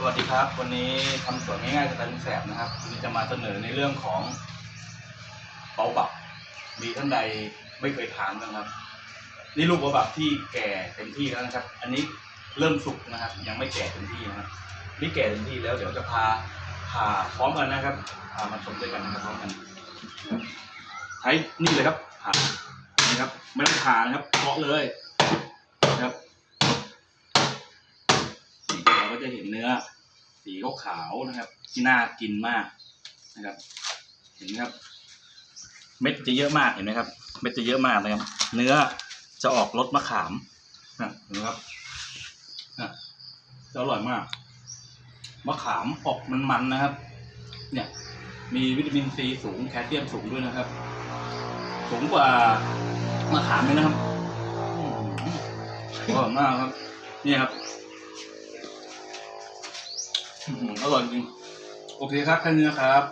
สวัสดีครับ วันนี้ทำสวนง่ายๆสไตล์ลุงแสบนะครับวันนี้จะมาเสนอในเรื่องของเปาบับมีท่านใดไม่เคยทานนะครับ นี่ลูกเปาบับที่แก่เต็มที่แล้วนะครับ อันนี้เริ่มสุกนะครับ ยังไม่แก่เต็มที่นะครับนี่แก่เต็มที่แล้วเดี๋ยวจะพาผ่าพร้อมกันนะครับพามาชมด้วยกันนะครับพร้อมกันใช้นี่เลยครับผ่านี่ครับไม่ต้องผ่านะครับเคาะเลยนะครับ จะเห็นเนื้อ สีขาวๆนะครับ ที่น่ากินมากนะครับ เห็นไหมครับ เม็ดจะเยอะมากเห็นไหมครับ เม็ดจะเยอะมากนะครับ เนื้อจะออกรสมะขามนะครับจะอร่อยมากมะขามออกมันๆนะครับ เนี่ย มีวิตามินซีสูงแคลเซียมสูงด้วยนะครับ สูงกว่ามะขามเลยนะครับอร่อยมากครับ นี่ครับ อร่อยจริง โอเคครับแค่นี้นะครับ